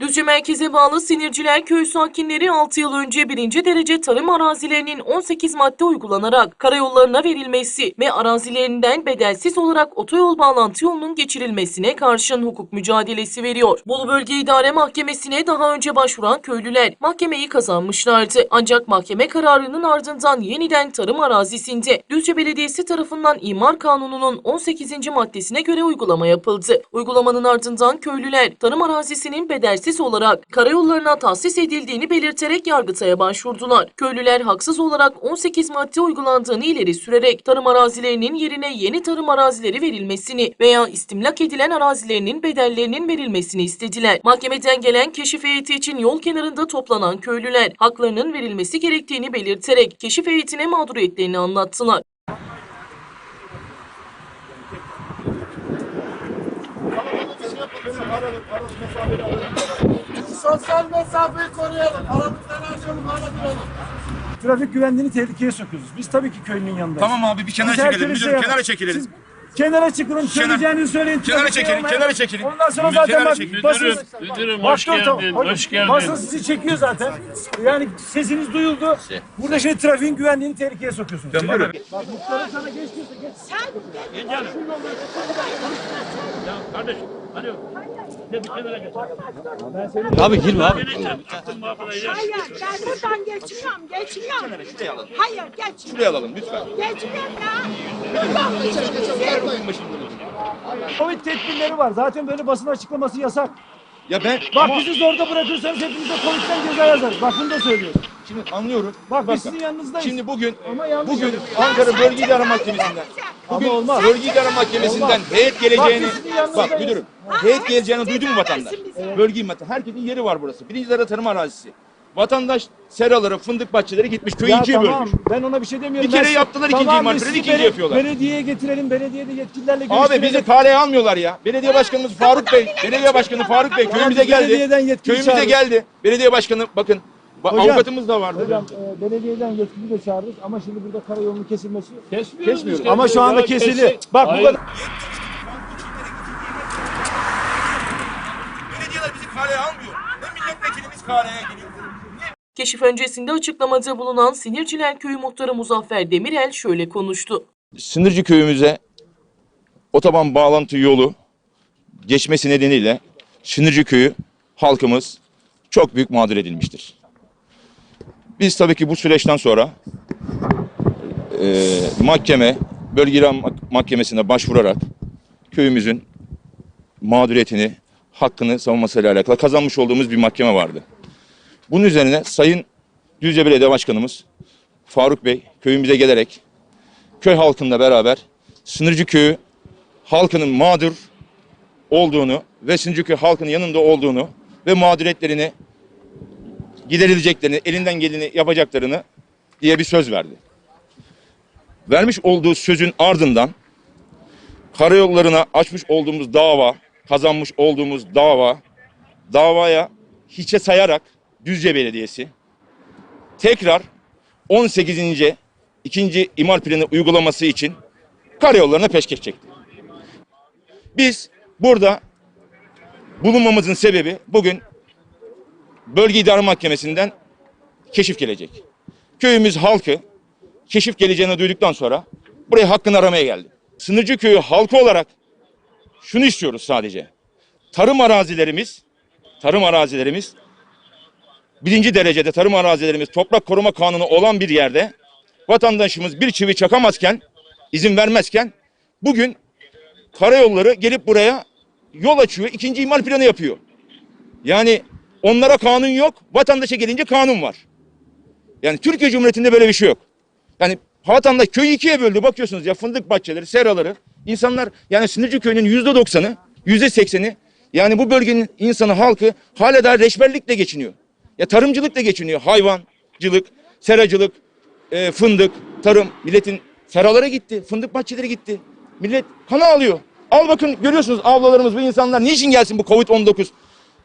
Düzce merkeze bağlı Sinirciler Köyü sakinleri 6 yıl önce birinci derece tarım arazilerinin 18 madde uygulanarak karayollarına verilmesi ve arazilerinden bedelsiz olarak otoyol bağlantı yolunun geçirilmesine karşın hukuk mücadelesi veriyor. Bolu Bölge İdare Mahkemesi'ne daha önce başvuran köylüler mahkemeyi kazanmışlardı. Ancak mahkeme kararının ardından yeniden tarım arazisinde Düzce Belediyesi tarafından İmar Kanunu'nun 18. maddesine göre uygulama yapıldı. Uygulamanın ardından köylüler tarım arazisinin bedelsiz olarak karayollarına tahsis edildiğini belirterek Yargıtay'a başvurdular. Köylüler haksız olarak 18 madde uygulandığını ileri sürerek tarım arazilerinin yerine yeni tarım arazileri verilmesini veya istimlak edilen arazilerinin bedellerinin verilmesini istediler. Mahkemeden gelen keşif heyeti için yol kenarında toplanan köylüler haklarının verilmesi gerektiğini belirterek keşif heyetine mağduriyetlerini anlattılar. Sosyal mesafeyi koruyalım. Aramızdan her şey duralım. Trafik güvenliğini tehlikeye sokuyoruz. Biz tabii ki köylünün yanındayız. Tamam abi bir kenara Biz Müdürüm şey kenara çekilelim. Siz kenara çıkın, söyleyeceğinizi söyleyin. Kenara çekilin, kenara çekilin. Ondan sonra Müdürüm, zaten bak çekilin. basın, Müdürüm, müdürüm hoş geldin, tamam, hoş geldin. Basın sizi çekiyor zaten. Yani sesiniz duyuldu. Burada şimdi trafiğin güvenliğini tehlikeye sokuyorsunuz. Müdürüm. Bak muhtarın sana geç diyorsa geç. Kardeşim, hadi. Gel bir kenara geç. Abi girme abi. Hayır ben buradan geçmiyorum, geçmiyorum. Hayır geç. Şuraya alalım lütfen. Geçmiyorum ya. Yok işimiz yok. Covid tedbirleri var. Zaten böyle basın açıklaması yasak. Ya ben Bak ama bizi zorda bırakırsanız hepinize Covid'den ceza yazarız. Bak bunu da söylüyorum. şimdi anlıyorum. Bak biz sizin yanınızdayız. Şimdi bugün Ama yanlış bugün yapıyorsun. Ankara Bölge İdare Mahkemesi'nden bugün Ama olmaz. Bölge İdare Mahkemesi'nden heyet geleceğini Bak biz sizin yanınızdayız. bak müdürüm heyet geleceğini duydu mu vatandaş? Bölge İmar Herkesin yeri var burası. Birinci derece tarım arazisi. Vatandaş seraları, fındık bahçeleri gitmiş. Köyü Ya ikiye tamam, bölmüş. ben ona bir şey demiyorum. Bir kere Ben- yaptılar, ikinci Tamam, imar biz planı, sizi ikinci bele- yapıyorlar. Belediyeye getirelim, belediyede yetkililerle görüştürelim. Abi bizi kaleye almıyorlar ya. Belediye başkanımız Faruk Bey, belediye başkanı Faruk Bey köyümüze biz belediyeden geldi. yetkili Köyümüze çağırırız. geldi. Belediye başkanı bakın ba- Hocam, avukatımız da vardı. Hocam e, belediyeden yetkili de çağırırız ama şimdi burada karayolunun kesilmesi Kesmiyoruz. Kesmiyoruz. işte. Ama şu anda Ya kesili. kesik. Bak bu Hayır. kadar. Belediyeler bizi kaleye almıyor. Ne milletvekilimiz kaleye geliyor. Keşif öncesinde açıklamada bulunan Sinirciler Köyü Muhtarı Muzaffer Demirel şöyle konuştu. Sınırcı köyümüze otoban bağlantı yolu geçmesi nedeniyle Sınırcı köyü halkımız çok büyük mağdur edilmiştir. Biz tabii ki bu süreçten sonra e, mahkeme, bölge mahkemesine başvurarak köyümüzün mağduriyetini, hakkını savunmasıyla alakalı kazanmış olduğumuz bir mahkeme vardı. Bunun üzerine Sayın Düzce Belediye Başkanımız Faruk Bey köyümüze gelerek köy halkıyla beraber Sınırcı Köyü halkının mağdur olduğunu ve Sınırcı Köy halkının yanında olduğunu ve mağduriyetlerini giderileceklerini, elinden geleni yapacaklarını diye bir söz verdi. Vermiş olduğu sözün ardından karayollarına açmış olduğumuz dava, kazanmış olduğumuz dava, davaya hiçe sayarak Düzce Belediyesi tekrar 18. ikinci imar planı uygulaması için karayollarına peşkeş çekti. Biz burada bulunmamızın sebebi bugün Bölge İdare Mahkemesi'nden keşif gelecek. Köyümüz halkı keşif geleceğini duyduktan sonra buraya hakkını aramaya geldi. Sınırcı köyü halkı olarak şunu istiyoruz sadece. Tarım arazilerimiz, tarım arazilerimiz birinci derecede tarım arazilerimiz toprak koruma kanunu olan bir yerde vatandaşımız bir çivi çakamazken, izin vermezken bugün karayolları gelip buraya yol açıyor, ikinci imar planı yapıyor. Yani onlara kanun yok, vatandaşa gelince kanun var. Yani Türkiye Cumhuriyeti'nde böyle bir şey yok. Yani vatandaş köyü ikiye böldü bakıyorsunuz ya fındık bahçeleri, seraları. İnsanlar yani Sınırcı Köyü'nün yüzde doksanı, yüzde sekseni yani bu bölgenin insanı, halkı hala daha reçberlikle geçiniyor. Ya tarımcılıkla geçiniyor. Hayvancılık, seracılık, e, fındık, tarım. Milletin seralara gitti, fındık bahçeleri gitti. Millet kana alıyor. Al bakın görüyorsunuz avlalarımız bu insanlar niçin gelsin bu Covid-19?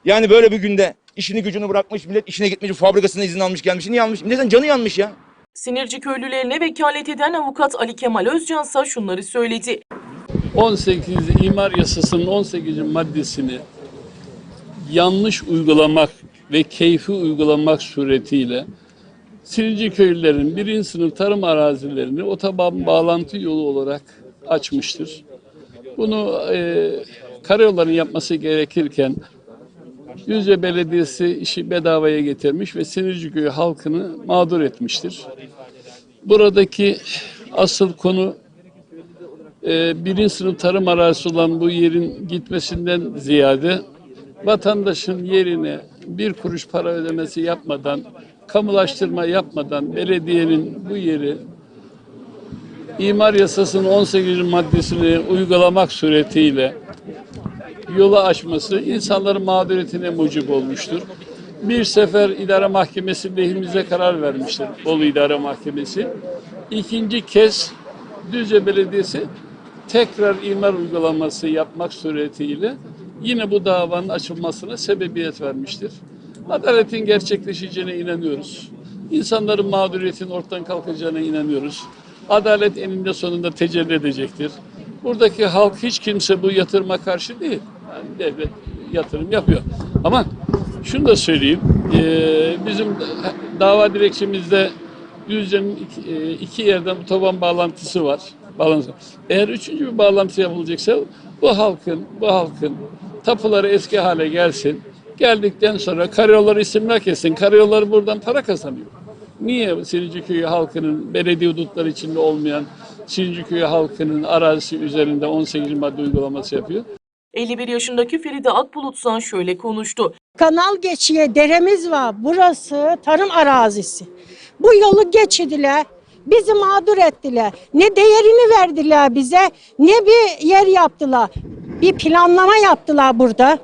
Yani böyle bir günde işini gücünü bırakmış, millet işine gitmiş, fabrikasına izin almış gelmiş. Niye almış? Milletin canı yanmış ya. Sinirci köylülerine vekalet eden avukat Ali Kemal Özcan ise şunları söyledi. 18 imar yasasının 18. maddesini yanlış uygulamak ve keyfi uygulamak suretiyle Silinci köylülerin birinci sınıf tarım arazilerini otoban bağlantı yolu olarak açmıştır. Bunu e, karayolların yapması gerekirken Düzce Belediyesi işi bedavaya getirmiş ve Sinirci Köyü halkını mağdur etmiştir. Buradaki asıl konu e, birinci sınıf tarım arazisi olan bu yerin gitmesinden ziyade vatandaşın yerine bir kuruş para ödemesi yapmadan, kamulaştırma yapmadan belediyenin bu yeri imar yasasının 18. maddesini uygulamak suretiyle yolu açması insanların mağduriyetine mucip olmuştur. Bir sefer idare mahkemesi lehimize karar vermiştir. Bolu İdare Mahkemesi. İkinci kez Düzce Belediyesi tekrar imar uygulaması yapmak suretiyle yine bu davanın açılmasına sebebiyet vermiştir. Adaletin gerçekleşeceğine inanıyoruz. İnsanların mağduriyetinin ortadan kalkacağına inanıyoruz. Adalet eninde sonunda tecelli edecektir. Buradaki halk hiç kimse bu yatırıma karşı değil. Yani devlet yatırım yapıyor. Ama şunu da söyleyeyim. eee, bizim dava dilekçemizde Düzce'nin iki, iki yerden otoban bağlantısı var. Eğer üçüncü bir bağlantı yapılacaksa bu halkın, bu halkın tapuları eski hale gelsin. Geldikten sonra karayolları isimler kesin. Karayolları buradan para kazanıyor. Niye Silinci halkının belediye hudutları içinde olmayan Silinci halkının arazisi üzerinde 18 madde uygulaması yapıyor? 51 yaşındaki Feride Akbulutsan şöyle konuştu. Kanal geçiyor, deremiz var. Burası tarım arazisi. Bu yolu geçirdiler. Bizi mağdur ettiler. Ne değerini verdiler bize, ne bir yer yaptılar. Bir planlama yaptılar burada.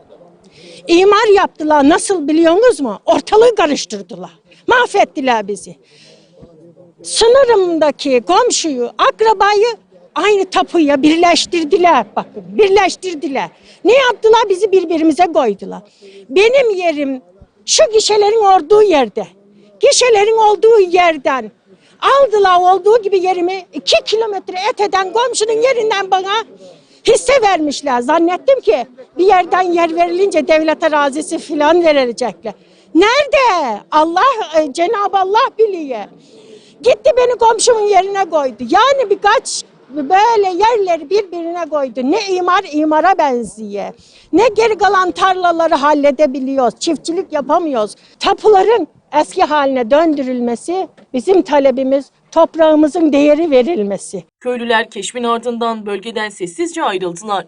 İmar yaptılar. Nasıl biliyorsunuz mu? Ortalığı karıştırdılar. Mahvettiler bizi. Sınırımdaki komşuyu, akrabayı aynı tapuya birleştirdiler. Bakın birleştirdiler. Ne yaptılar? Bizi birbirimize koydular. Benim yerim şu gişelerin olduğu yerde. Gişelerin olduğu yerden aldılar olduğu gibi yerimi iki kilometre öteden komşunun yerinden bana hisse vermişler. Zannettim ki bir yerden yer verilince devlet arazisi filan verilecekler. Nerede? Allah, e, Cenab-ı Allah biliyor. Gitti beni komşumun yerine koydu. Yani birkaç böyle yerleri birbirine koydu. Ne imar imara benziyor. Ne geri kalan tarlaları halledebiliyoruz. Çiftçilik yapamıyoruz. Tapuların eski haline döndürülmesi bizim talebimiz. Toprağımızın değeri verilmesi. Köylüler keşfin ardından bölgeden sessizce ayrıldılar.